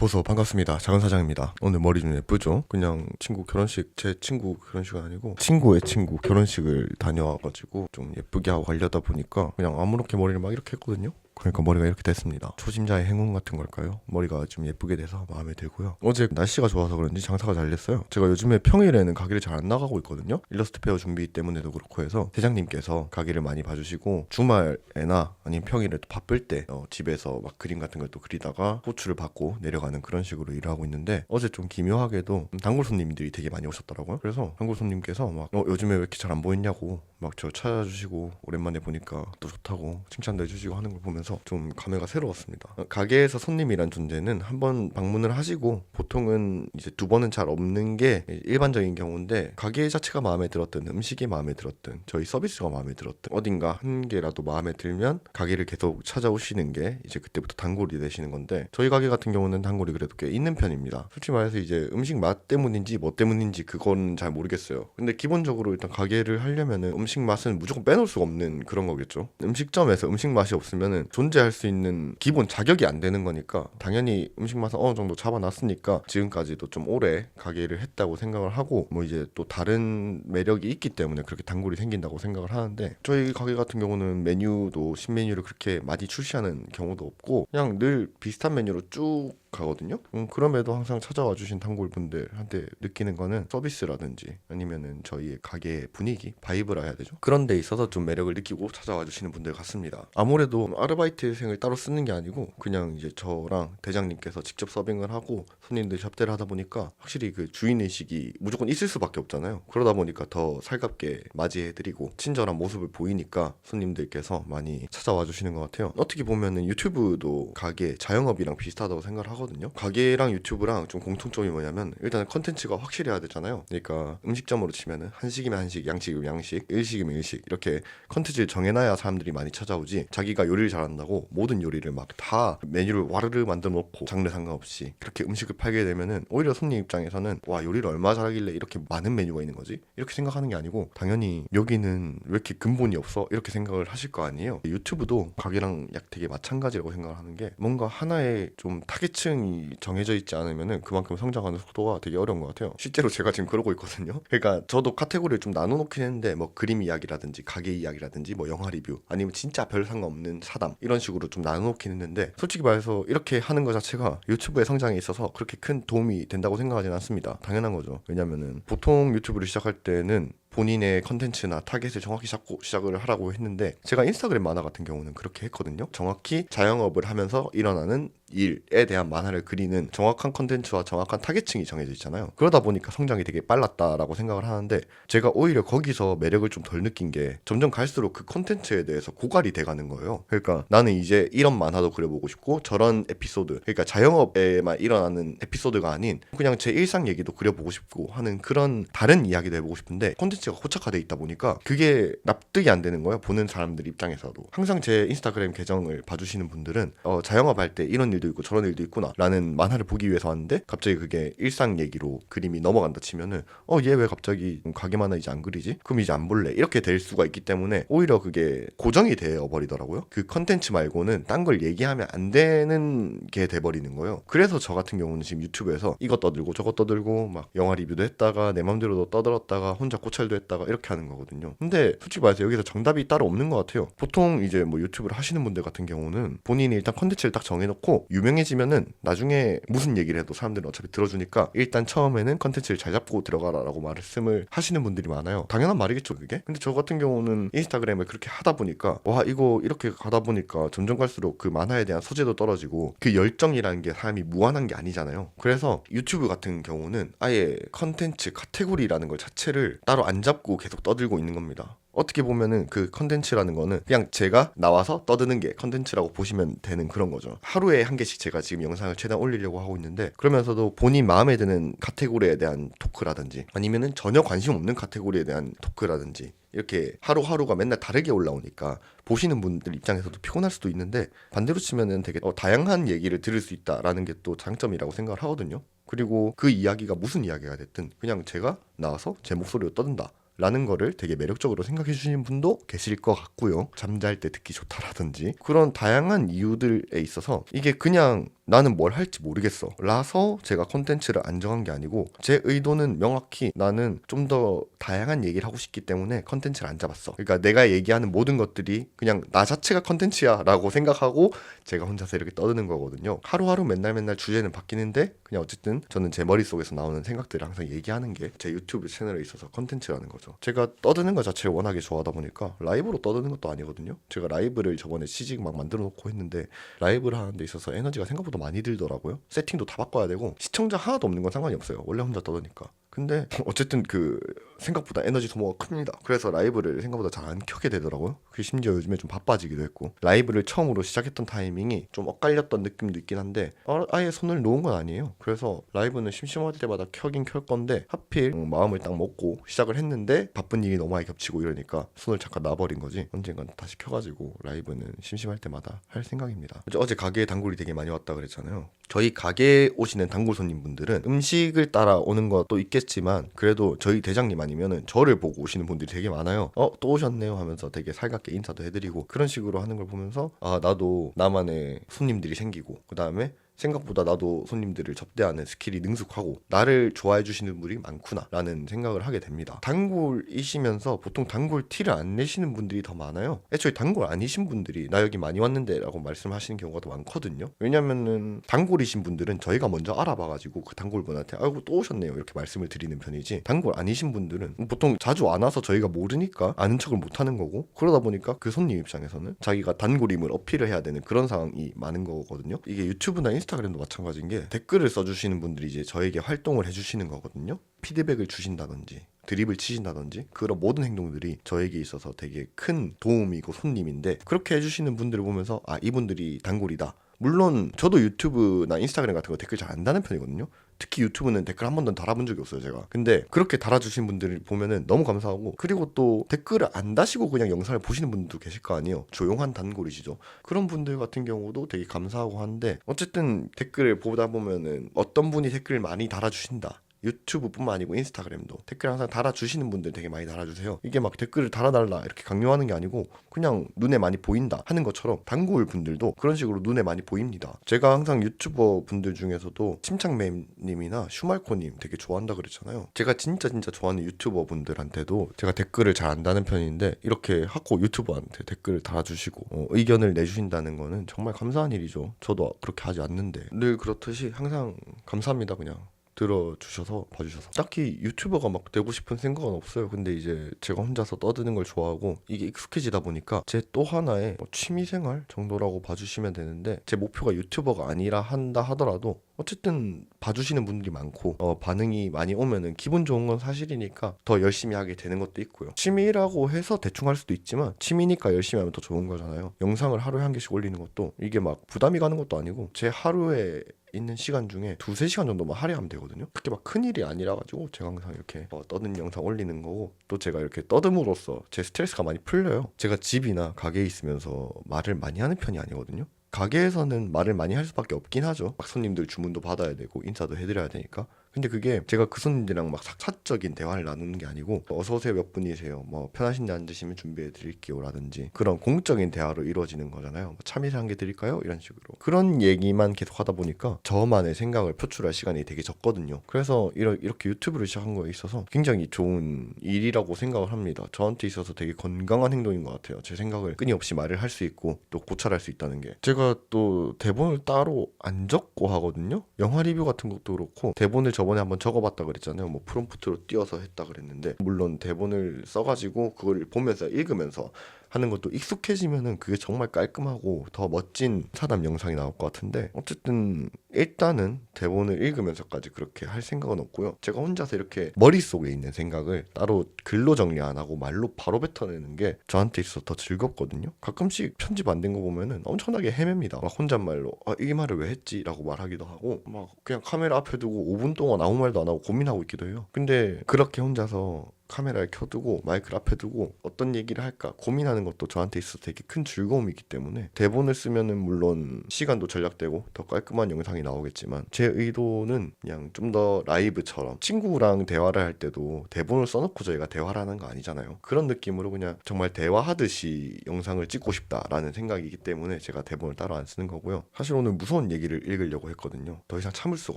보소 반갑습니다. 작은 사장입니다. 오늘 머리 좀 예쁘죠? 그냥 친구 결혼식 제 친구 결혼식은 아니고 친구의 친구 결혼식을 다녀와가지고 좀 예쁘게 하고 가려다 보니까 그냥 아무렇게 머리를 막 이렇게 했거든요. 그러니까 머리가 이렇게 됐습니다. 초심자의 행운 같은 걸까요? 머리가 좀 예쁘게 돼서 마음에 들고요. 어제 날씨가 좋아서 그런지 장사가 잘 됐어요. 제가 요즘에 평일에는 가게를 잘 안 나가고 있거든요. 일러스트 페어 준비 때문에도 그렇고 해서 대장님께서 가게를 많이 봐주시고 주말에나 아니면 평일에 또 바쁠 때 어, 집에서 막 그림 같은 걸 또 그리다가 호출을 받고 내려가는 그런 식으로 일을 하고 있는데 어제 좀 기묘하게도 단골 손님들이 되게 많이 오셨더라고요. 그래서 단골 손님께서 막 어, 요즘에 왜 이렇게 잘 안 보이냐고 막 저 찾아주시고 오랜만에 보니까 또 좋다고 칭찬도 해주시고 하는 걸 보면서 좀 감회가 새로웠습니다. 어, 가게에서 손님이란 존재는 한 번 방문을 하시고 보통은 이제 두 번은 잘 없는 게 일반적인 경우인데 가게 자체가 마음에 들었든 음식이 마음에 들었든 저희 서비스가 마음에 들었든 어딘가 한 개라도 마음에 들면 가게를 계속 찾아오시는 게 이제 그때부터 단골이 되시는 건데 저희 가게 같은 경우는 단골이 그래도 꽤 있는 편입니다. 솔직히 말해서 이제 음식 맛 때문인지 뭐 때문인지 그건 잘 모르겠어요. 근데 기본적으로 일단 가게를 하려면은 음식 맛은 무조건 빼놓을 수가 없는 그런 거겠죠. 음식점에서 음식 맛이 없으면은 존재할 수 있는 기본 자격이 안 되는 거니까 당연히 음식 맛은 어느 정도 잡아놨으니까 지금까지도 좀 오래 가게를 했다고 생각을 하고 뭐 이제 또 다른 매력이 있기 때문에 그렇게 단골이 생긴다고 생각을 하는데 저희 가게 같은 경우는 메뉴도 신메뉴를 그렇게 많이 출시하는 경우도 없고 그냥 늘 비슷한 메뉴로 쭉 가거든요. 음, 그럼에도 항상 찾아와 주신 단골분들한테 느끼는 거는 서비스라든지 아니면은 저희의 가게의 분위기, 바이브라 해야 되죠. 그런 데 있어서 좀 매력을 느끼고 찾아와 주시는 분들 같습니다. 아무래도 아르바이트생을 따로 쓰는 게 아니고 그냥 이제 저랑 대장님께서 직접 서빙을 하고 손님들 접대를 하다 보니까 확실히 그 주인 의식이 무조건 있을 수밖에 없잖아요. 그러다 보니까 더 살갑게 맞이해 드리고 친절한 모습을 보이니까 손님들께서 많이 찾아와 주시는 것 같아요. 어떻게 보면은 유튜브도 가게 자영업이랑 비슷하다고 생각을 하 거든요. 가게랑 유튜브랑 좀 공통점이 뭐냐면 일단 컨텐츠가 확실해야 되잖아요. 그러니까 음식점으로 치면은 한식이면 한식, 양식이면 양식, 일식이면 일식 이렇게 컨텐츠를 정해놔야 사람들이 많이 찾아오지. 자기가 요리를 잘한다고 모든 요리를 막 다 메뉴를 와르르 만들어 놓고 장르 상관없이 그렇게 음식을 팔게 되면은 오히려 손님 입장에서는 와 요리를 얼마 잘하길래 이렇게 많은 메뉴가 있는 거지 이렇게 생각하는 게 아니고 당연히 여기는 왜 이렇게 근본이 없어 이렇게 생각을 하실 거 아니에요. 유튜브도 가게랑 약 되게 마찬가지라고 생각을 하는 게 뭔가 하나의 좀 타겟층 이 정해져 있지 않으면은 그만큼 성장하는 속도가 되게 어려운 것 같아요. 실제로 제가 지금 그러고 있거든요. 그러니까 저도 카테고리를 좀 나눠놓긴 했는데 뭐 그림 이야기라든지 가게 이야기라든지 뭐 영화 리뷰 아니면 진짜 별 상관없는 사담 이런 식으로 좀 나눠놓긴 했는데 솔직히 말해서 이렇게 하는 것 자체가 유튜브의 성장에 있어서 그렇게 큰 도움이 된다고 생각하지는 않습니다. 당연한 거죠. 왜냐면은 보통 유튜브를 시작할 때는 본인의 컨텐츠나 타겟을 정확히 잡고 시작을 하라고 했는데 제가 인스타그램 만화 같은 경우는 그렇게 했거든요. 정확히 자영업을 하면서 일어나는 일에 대한 만화를 그리는 정확한 컨텐츠와 정확한 타겟층이 정해져 있잖아요. 그러다 보니까 성장이 되게 빨랐다라고 생각을 하는데 제가 오히려 거기서 매력을 좀 덜 느낀 게 점점 갈수록 그 컨텐츠에 대해서 고갈이 돼가는 거예요. 그러니까 나는 이제 이런 만화도 그려보고 싶고 저런 에피소드 그러니까 자영업에만 일어나는 에피소드가 아닌 그냥 제 일상 얘기도 그려보고 싶고 하는 그런 다른 이야기도 해보고 싶은데 콘텐츠가 고착화돼 있다 보니까 그게 납득이 안 되는 거예요. 보는 사람들 입장에서도 항상 제 인스타그램 계정을 봐주시는 분들은 어, 자영업 할 때 이런 일도 있고 저런 일도 있구나라는 만화를 보기 위해서 왔는데 갑자기 그게 일상 얘기로 그림이 넘어간다 치면은 어 얘 왜 갑자기 가게 만화 이제 안 그리지? 그럼 이제 안 볼래 이렇게 될 수가 있기 때문에 오히려 그게 고정이 되어 버리더라고요. 그 컨텐츠 말고는 딴 걸 얘기하면 안 되는 게 돼 버리는 거예요. 그래서 저 같은 경우는 지금 유튜브에서 이거 떠들고 저거 떠들고 막 영화 리뷰도 했다가 내 맘대로도 떠들었다가 혼자 고찰도 했다가 이렇게 하는 거거든요. 근데 솔직히 말해서 여기서 정답이 따로 없는 것 같아요. 보통 이제 뭐 유튜브를 하시는 분들 같은 경우는 본인이 일단 컨텐츠를 딱 정해놓고 유명해지면은 나중에 무슨 얘기를 해도 사람들은 어차피 들어주니까 일단 처음에는 컨텐츠를 잘 잡고 들어가라라고 말씀을 하시는 분들이 많아요. 당연한 말이겠죠 그게. 근데 저 같은 경우는 인스타그램을 그렇게 하다 보니까 와 이거 이렇게 가다 보니까 점점 갈수록 그 만화에 대한 소재도 떨어지고 그 열정이라는 게 사람이 무한한 게 아니잖아요. 그래서 유튜브 같은 경우는 아예 컨텐츠 카테고리라는 걸 자체를 따로 안 잡고 계속 떠들고 있는 겁니다. 어떻게 보면은 그 컨텐츠라는 거는 그냥 제가 나와서 떠드는 게 컨텐츠라고 보시면 되는 그런 거죠. 하루에 한 개씩 제가 지금 영상을 최대한 올리려고 하고 있는데 그러면서도 본인 마음에 드는 카테고리에 대한 토크라든지 아니면은 전혀 관심 없는 카테고리에 대한 토크라든지 이렇게 하루하루가 맨날 다르게 올라오니까 보시는 분들 입장에서도 피곤할 수도 있는데 반대로 치면은 되게 어, 다양한 얘기를 들을 수 있다라는 게 또 장점이라고 생각을 하거든요. 그리고 그 이야기가 무슨 이야기가 됐든 그냥 제가 나와서 제 목소리로 떠든다. 라는 거를 되게 매력적으로 생각해 주시는 분도 계실 것 같고요. 잠잘 때 듣기 좋다라든지 그런 다양한 이유들에 있어서 이게 그냥 나는 뭘 할지 모르겠어. 라서 제가 콘텐츠를 안 정한 게 아니고 제 의도는 명확히 나는 좀 더 다양한 얘기를 하고 싶기 때문에 컨텐츠를 안 잡았어. 그러니까 내가 얘기하는 모든 것들이 그냥 나 자체가 컨텐츠야 라고 생각하고 제가 혼자서 이렇게 떠드는 거거든요. 하루하루 맨날 맨날 주제는 바뀌는데 그냥 어쨌든 저는 제 머릿속에서 나오는 생각들을 항상 얘기하는 게 제 유튜브 채널에 있어서 컨텐츠라는 거죠. 제가 떠드는 것 자체를 워낙에 좋아하다 보니까 라이브로 떠드는 것도 아니거든요. 제가 라이브를 저번에 CG 막 만들어 놓고 했는데 라이브를 하는 데 있어서 에너지가 생각보다 많이 들더라고요. 세팅도 다 바꿔야 되고 시청자 하나도 없는 건 상관이 없어요. 원래 혼자 떠드니까 근데 어쨌든 그 생각보다 에너지 소모가 큽니다. 그래서 라이브를 생각보다 잘 안 켜게 되더라고요. 그 심지어 요즘에 좀 바빠지기도 했고 라이브를 처음으로 시작했던 타이밍이 좀 엇갈렸던 느낌도 있긴 한데 아- 아예 손을 놓은 건 아니에요. 그래서 라이브는 심심할 때마다 켜긴 켤 건데 하필 음, 마음을 딱 먹고 시작을 했는데 바쁜 일이 너무 많이 겹치고 이러니까 손을 잠깐 놔버린 거지. 언젠간 다시 켜가지고 라이브는 심심할 때마다 할 생각입니다. 어제 가게에 단골이 되게 많이 왔다 그랬잖아요. 저희 가게에 오시는 단골 손님분들은 음식을 따라 오는 것도 있겠 지만 그래도 저희 대장님 아니면은 저를 보고 오시는 분들이 되게 많아요. 어, 또 오셨네요 하면서 되게 살갑게 인사도 해드리고 그런 식으로 하는 걸 보면서 아, 나도 나만의 손님들이 생기고 그 다음에 생각보다 나도 손님들을 접대하는 스킬이 능숙하고 나를 좋아해 주시는 분이 많구나라는 생각을 하게 됩니다. 단골이시면서 보통 단골 티를 안 내시는 분들이 더 많아요. 애초에 단골 아니신 분들이 나 여기 많이 왔는데라고 말씀하시는 경우가 더 많거든요. 왜냐면은 단골이신 분들은 저희가 먼저 알아봐가지고 그 단골분한테 아이고 또 오셨네요 이렇게 말씀을 드리는 편이지 단골 아니신 분들은 보통 자주 안 와서 저희가 모르니까 아는 척을 못 하는 거고 그러다 보니까 그 손님 입장에서는 자기가 단골임을 어필을 해야 되는 그런 상황이 많은 거거든요. 이게 유튜브나 인스타 그램도 마찬가지인 게 댓글을 써주시는 분들이 이제 저에게 활동을 해주시는 거거든요. 피드백을 주신다든지 드립을 치신다든지 그런 모든 행동들이 저에게 있어서 되게 큰 도움이고 손님인데 그렇게 해주시는 분들을 보면서 아 이분들이 단골이다. 물론 저도 유튜브나 인스타그램 같은 거 댓글 잘 안 다는 편이거든요. 특히 유튜브는 댓글 한 번도 달아본 적이 없어요 제가. 근데 그렇게 달아주신 분들을 보면은 너무 감사하고 그리고 또 댓글을 안 다시고 그냥 영상을 보시는 분들도 계실 거 아니에요. 조용한 단골이시죠. 그런 분들 같은 경우도 되게 감사하고 한데 어쨌든 댓글을 보다 보면은 어떤 분이 댓글을 많이 달아주신다 유튜브뿐만 아니고 인스타그램도 댓글 항상 달아주시는 분들 되게 많이 달아주세요. 이게 막 댓글을 달아달라 이렇게 강요하는 게 아니고 그냥 눈에 많이 보인다 하는 것처럼 단골 분들도 그런 식으로 눈에 많이 보입니다. 제가 항상 유튜버 분들 중에서도 침착맨님이나 슈말코님 되게 좋아한다 그랬잖아요. 제가 진짜 진짜 좋아하는 유튜버 분들한테도 제가 댓글을 잘 안 다는 편인데 이렇게 하고 유튜버한테 댓글을 달아주시고 어, 의견을 내주신다는 거는 정말 감사한 일이죠. 저도 그렇게 하지 않는데 늘 그렇듯이 항상 감사합니다 그냥. 들어주셔서 봐주셔서. 딱히 유튜버가 막 되고 싶은 생각은 없어요. 근데 이제 제가 혼자서 떠드는 걸 좋아하고 이게 익숙해지다 보니까 제 또 하나의 뭐 취미생활 정도라고 봐주시면 되는데 제 목표가 유튜버가 아니라 한다 하더라도 어쨌든 봐주시는 분들이 많고 어, 반응이 많이 오면은 기분 좋은 건 사실이니까 더 열심히 하게 되는 것도 있고요 취미라고 해서 대충 할 수도 있지만 취미니까 열심히 하면 더 좋은 거잖아요 영상을 하루에 한 개씩 올리는 것도 이게 막 부담이 가는 것도 아니고 제 하루에 있는 시간 중에 두세 시간 정도만 할애하면 되거든요. 그렇게 막 큰일이 아니라 가지고 제가 항상 이렇게 어, 떠든 영상 올리는 거고 또 제가 이렇게 떠듬으로써 제 스트레스가 많이 풀려요. 제가 집이나 가게에 있으면서 말을 많이 하는 편이 아니거든요. 가게에서는 말을 많이 할 수밖에 없긴 하죠. 막 손님들 주문도 받아야 되고 인사도 해드려야 되니까. 근데 그게 제가 그 손님들이랑 막 사적인 대화를 나누는 게 아니고 어서 오세요 몇 분이세요? 뭐 편하신 데 앉으시면 준비해 드릴게요라든지 그런 공적인 대화로 이루어지는 거잖아요. 뭐 참이슬 한개 드릴까요? 이런 식으로. 그런 얘기만 계속 하다 보니까 저만의 생각을 표출할 시간이 되게 적거든요. 그래서 이러, 이렇게 유튜브를 시작한 거에 있어서 굉장히 좋은 일이라고 생각을 합니다. 저한테 있어서 되게 건강한 행동인 것 같아요. 제 생각을 끊임없이 말을 할 수 있고 또 고찰할 수 있다는 게. 제가 또 대본을 따로 안 적고 하거든요. 영화 리뷰 같은 것도 그렇고 대본을 저번에 한번 적어봤다 그랬잖아요. 뭐 프롬프트로 띄워서 했다 그랬는데 물론 대본을 써가지고 그걸 보면서 읽으면서 하는 것도 익숙해지면은 그게 정말 깔끔하고 더 멋진 사담 영상이 나올 것 같은데 어쨌든 일단은 대본을 읽으면서까지 그렇게 할 생각은 없고요. 제가 혼자서 이렇게 머릿속에 있는 생각을 따로 글로 정리 안 하고 말로 바로 뱉어내는 게 저한테 있어서 더 즐겁거든요. 가끔씩 편집 안 된 거 보면은 엄청나게 헤맵니다. 막 혼잣말로 아, 이 말을 왜 했지? 라고 말하기도 하고 막 그냥 카메라 앞에 두고 5분 동안 아무 말도 안 하고 고민하고 있기도 해요. 근데 그렇게 혼자서 카메라를 켜두고 마이크를 앞에 두고 어떤 얘기를 할까 고민하는 것도 저한테 있어서 되게 큰 즐거움이기 때문에 대본을 쓰면은 물론 시간도 절약되고 더 깔끔한 영상이 나오겠지만 제 의도는 그냥 좀 더 라이브처럼 친구랑 대화를 할 때도 대본을 써놓고 저희가 대화를 하는 거 아니잖아요. 그런 느낌으로 그냥 정말 대화하듯이 영상을 찍고 싶다라는 생각이기 때문에 제가 대본을 따로 안 쓰는 거고요. 사실 오늘 무서운 얘기를 읽으려고 했거든요. 더 이상 참을 수가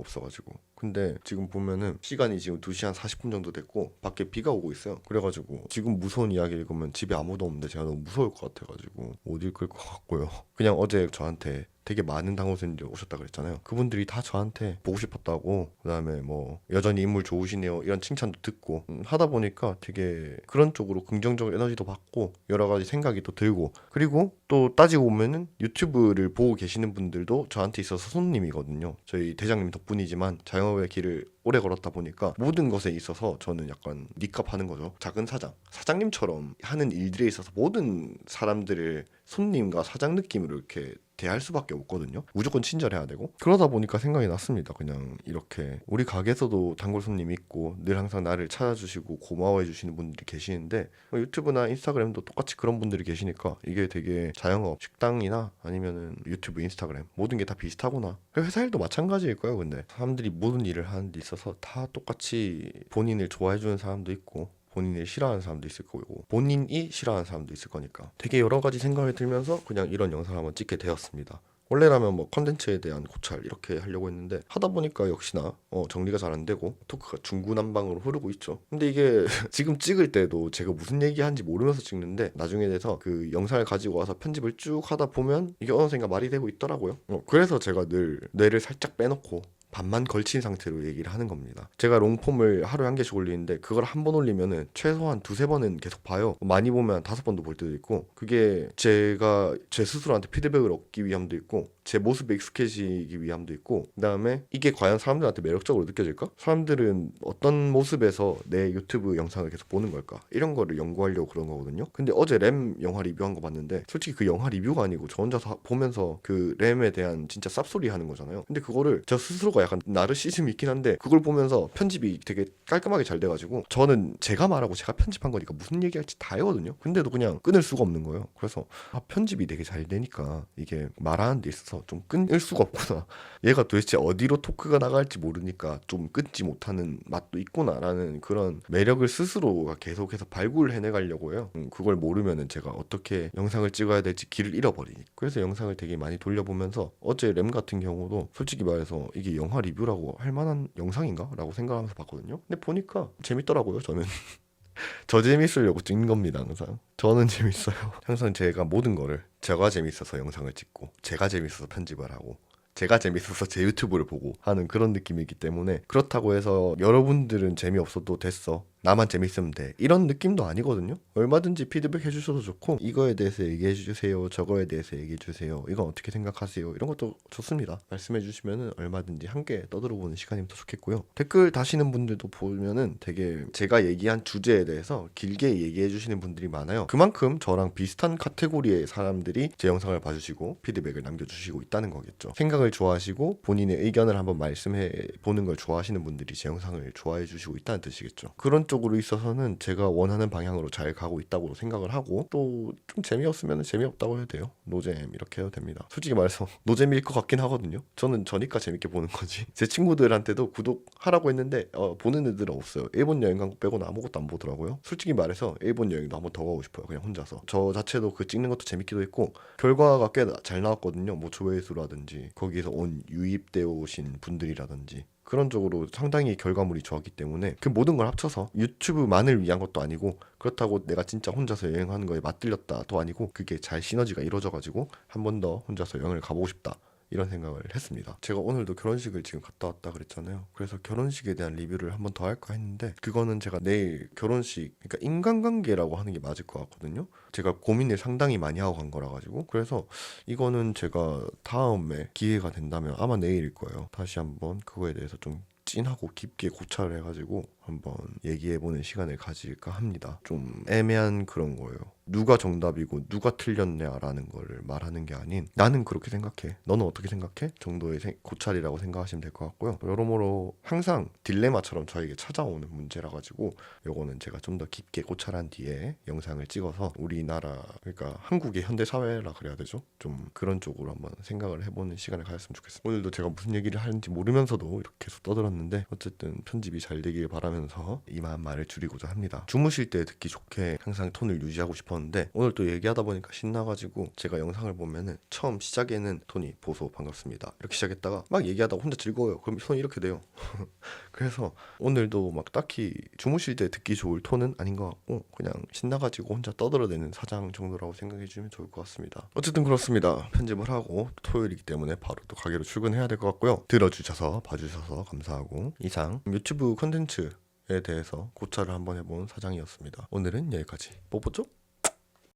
없어가지고. 근데 지금 보면은 시간이 지금 2시 한 40분 정도 됐고 밖에 비가 오고 있어요. 그래가지고 지금 무서운 이야기 읽으면 집에 아무도 없는데 제가 너무 무서울 것 같아가지고 못 읽을 것 같고요. 그냥 어제 저한테 되게 많은 당호선님들 오셨다 그랬잖아요. 그분들이 다 저한테 보고 싶었다고 그다음에 뭐 여전히 인물 좋으시네요 이런 칭찬도 듣고 음, 하다 보니까 되게 그런 쪽으로 긍정적 에너지도 받고 여러 가지 생각이 또 들고 그리고 또 따지고 보면은 유튜브를 보고 계시는 분들도 저한테 있어서 손님이거든요. 저희 대장님 덕분이지만 자영업의 길을 오래 걸었다 보니까 모든 것에 있어서 저는 약간 니값 하는 거죠. 작은 사장. 사장님처럼 하는 일들에 있어서 모든 사람들을 손님과 사장 느낌으로 이렇게 대할 수밖에 없거든요. 무조건 친절해야 되고 그러다 보니까 생각이 났습니다. 그냥 이렇게 우리 가게에서도 단골 손님 있고 늘 항상 나를 찾아주시고 고마워해 주시는 분들이 계시는데 뭐 유튜브나 인스타그램도 똑같이 그런 분들이 계시니까 이게 되게 자영업 식당이나 아니면은 유튜브 인스타그램 모든 게 다 비슷하구나. 회사 일도 마찬가지일 거예요. 근데 사람들이 모든 일을 하는 데 있어서 다 똑같이 본인을 좋아해 주는 사람도 있고 본인을 싫어하는 사람도 있을 거고 본인이 싫어하는 사람도 있을 거니까 되게 여러 가지 생각이 들면서 그냥 이런 영상을 한번 찍게 되었습니다. 원래라면 뭐 컨텐츠에 대한 고찰 이렇게 하려고 했는데 하다 보니까 역시나 어, 정리가 잘 안 되고 토크가 중구난방으로 흐르고 있죠. 근데 이게 지금 찍을 때도 제가 무슨 얘기하는지 모르면서 찍는데 나중에 돼서 그 영상을 가지고 와서 편집을 쭉 하다 보면 이게 어느샌가 말이 되고 있더라고요. 어, 그래서 제가 늘 뇌를 살짝 빼놓고 반만 걸친 상태로 얘기를 하는 겁니다. 제가 롱폼을 하루에 한 개씩 올리는데 그걸 한 번 올리면은 최소한 두세 번은 계속 봐요. 많이 보면 다섯 번도 볼 때도 있고 그게 제가 제 스스로한테 피드백을 얻기 위함도 있고 제 모습에 익숙해지기 위함도 있고 그다음에 이게 과연 사람들한테 매력적으로 느껴질까? 사람들은 어떤 모습에서 내 유튜브 영상을 계속 보는 걸까? 이런 거를 연구하려고 그런 거거든요. 근데 어제 램 영화 리뷰한 거 봤는데 솔직히 그 영화 리뷰가 아니고 저 혼자서 하- 보면서 그 램에 대한 진짜 쌉소리 하는 거잖아요. 근데 그거를 저 스스로가 약간 나르시즘이 있긴 한데 그걸 보면서 편집이 되게 깔끔하게 잘 돼가지고 저는 제가 말하고 제가 편집한 거니까 무슨 얘기할지 다 알거든요. 근데도 그냥 끊을 수가 없는 거예요. 그래서 아, 편집이 되게 잘 되니까 이게 말하는 데 있어서 좀 끊을 수가 없구나. 얘가 도대체 어디로 토크가 나갈지 모르니까 좀 끊지 못하는 맛도 있구나라는 그런 매력을 스스로가 계속해서 발굴해내 가려고 해요. 음, 그걸 모르면은 제가 어떻게 영상을 찍어야 될지 길을 잃어버리니. 그래서 영상을 되게 많이 돌려보면서 어제 램 같은 경우도 솔직히 말해서 이게 영화 리뷰라고 할 만한 영상인가? 라고 생각하면서 봤거든요. 근데 보니까 재밌더라고요, 저는. 저 재밌으려고 찍는 겁니다, 항상. 저는 재밌어요. 항상 제가 모든 거를 제가 재밌어서 영상을 찍고, 제가 재밌어서 편집을 하고, 제가 재밌어서 제 유튜브를 보고 하는 그런 느낌이기 때문에 그렇다고 해서 여러분들은 재미없어도 됐어. 나만 재밌으면 돼. 이런 느낌도 아니거든요. 얼마든지 피드백 해주셔도 좋고 이거에 대해서 얘기해 주세요. 저거에 대해서 얘기해 주세요. 이건 어떻게 생각하세요? 이런 것도 좋습니다. 말씀해 주시면은 얼마든지 함께 떠들어보는 시간이면 더 좋겠고요. 댓글 다시는 분들도 보면은 되게 제가 얘기한 주제에 대해서 길게 얘기해 주시는 분들이 많아요. 그만큼 저랑 비슷한 카테고리의 사람들이 제 영상을 봐주시고 피드백을 남겨주시고 있다는 거겠죠. 생각을 좋아하시고 본인의 의견을 한번 말씀해 보는 걸 좋아하시는 분들이 제 영상을 좋아해 주시고 있다는 뜻이겠죠. 그런 쪽 으로 있어서는 제가 원하는 방향으로 잘 가고 있다고 생각을 하고 또 좀 재미없으면 재미없다고 해도 돼요. 노잼 이렇게 해도 됩니다. 솔직히 말해서 노잼일 것 같긴 하거든요. 저는 저니까 재밌게 보는 거지. 제 친구들한테도 구독하라고 했는데 어, 보는 애들은 없어요. 일본 여행 간 거 빼고는 아무것도 안 보더라고요. 솔직히 말해서 일본 여행도 한번 더 가고 싶어요. 그냥 혼자서. 저 자체도 그 찍는 것도 재밌기도 했고 결과가 꽤 잘 나왔거든요. 뭐 조회수라든지 거기에서 온 유입되어 오신 분들이라든지 그런 쪽으로 상당히 결과물이 좋았기 때문에 그 모든 걸 합쳐서 유튜브만을 위한 것도 아니고 그렇다고 내가 진짜 혼자서 여행하는 거에 맞들렸다도 아니고 그게 잘 시너지가 이루어져 가지고 한 번 더 혼자서 여행을 가보고 싶다 이런 생각을 했습니다. 제가 오늘도 결혼식을 지금 갔다 왔다 그랬잖아요. 그래서 결혼식에 대한 리뷰를 한번 더 할까 했는데 그거는 제가 내일 결혼식 그러니까 인간관계라고 하는 게 맞을 것 같거든요. 제가 고민을 상당히 많이 하고 간 거라 가지고 그래서 이거는 제가 다음에 기회가 된다면 아마 내일일 거예요. 다시 한번 그거에 대해서 좀 찐하고 깊게 고찰을 해가지고 한번 얘기해보는 시간을 가질까 합니다. 좀 애매한 그런 거예요. 누가 정답이고 누가 틀렸냐라는 거를 말하는 게 아닌 나는 그렇게 생각해. 너는 어떻게 생각해? 정도의 생- 고찰이라고 생각하시면 될 것 같고요. 여러모로 항상 딜레마처럼 저에게 찾아오는 문제라 가지고 요거는 제가 좀 더 깊게 고찰한 뒤에 영상을 찍어서 우리나라 그러니까 한국의 현대 사회라 그래야 되죠. 좀 그런 쪽으로 한번 생각을 해보는 시간을 가졌으면 좋겠어요. 오늘도 제가 무슨 얘기를 하는지 모르면서도 이렇게 계속 떠들었는데 어쨌든 편집이 잘 되길 바라면서 이만 말을 줄이고자 합니다. 주무실 때 듣기 좋게 항상 톤을 유지하고 싶었는데 오늘 또 얘기하다 보니까 신나가지고 제가 영상을 보면은 처음 시작에는 톤이 보소 반갑습니다 이렇게 시작했다가 막 얘기하다가 혼자 즐거워요. 그럼 톤이 이렇게 돼요. 그래서 오늘도 막 딱히 주무실 때 듣기 좋을 톤은 아닌 것 같고 그냥 신나가지고 혼자 떠들어대는 사장 정도라고 생각해 주면 좋을 것 같습니다. 어쨌든 그렇습니다. 편집을 하고 토요일이기 때문에 바로 또 가게로 출근해야 될 것 같고요. 들어주셔서 봐주셔서 감사하고 이상 유튜브 컨텐츠에 대해서 고찰을 한번 해본 사장이었습니다. 오늘은 여기까지. 뽀뽀죠?